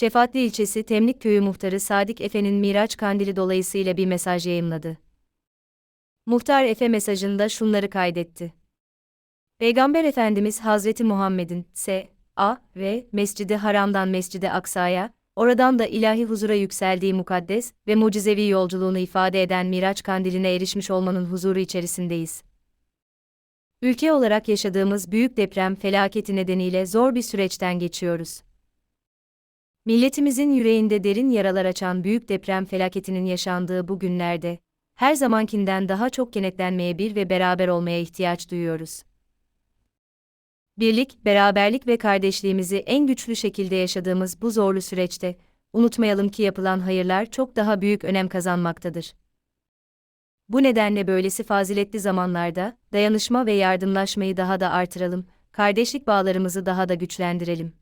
Şefaatli ilçesi Temlik Köyü muhtarı Sadik Efe'nin Miraç Kandili dolayısıyla bir mesaj yayımladı. Muhtar Efe mesajında şunları kaydetti. Peygamber Efendimiz Hazreti Muhammed'in S. A. ve Mescidi Haram'dan Mescidi Aksa'ya, oradan da ilahi huzura yükseldiği mukaddes ve mucizevi yolculuğunu ifade eden Miraç Kandili'ne erişmiş olmanın huzuru içerisindeyiz. Ülke olarak yaşadığımız büyük deprem felaketi nedeniyle zor bir süreçten geçiyoruz. Milletimizin yüreğinde derin yaralar açan büyük deprem felaketinin yaşandığı bu günlerde, her zamankinden daha çok kenetlenmeye bir ve beraber olmaya ihtiyaç duyuyoruz. Birlik, beraberlik ve kardeşliğimizi en güçlü şekilde yaşadığımız bu zorlu süreçte, unutmayalım ki yapılan hayırlar çok daha büyük önem kazanmaktadır. Bu nedenle böylesi faziletli zamanlarda, dayanışma ve yardımlaşmayı daha da artıralım, kardeşlik bağlarımızı daha da güçlendirelim.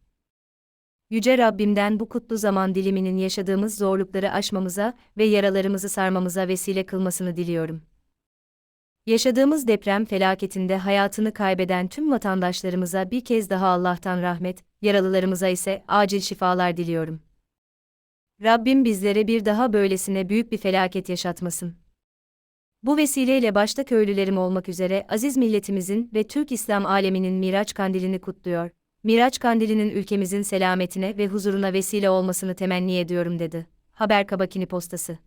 Yüce Rabbimden bu kutlu zaman diliminin yaşadığımız zorlukları aşmamıza ve yaralarımızı sarmamıza vesile kılmasını diliyorum. Yaşadığımız deprem felaketinde hayatını kaybeden tüm vatandaşlarımıza bir kez daha Allah'tan rahmet, yaralılarımıza ise acil şifalar diliyorum. Rabbim bizlere bir daha böylesine büyük bir felaket yaşatmasın. Bu vesileyle başta köylülerim olmak üzere aziz milletimizin ve Türk İslam aleminin Miraç Kandilini kutluyor. Miraç Kandili'nin ülkemizin selametine ve huzuruna vesile olmasını temenni ediyorum dedi. Haber Kabakini Postası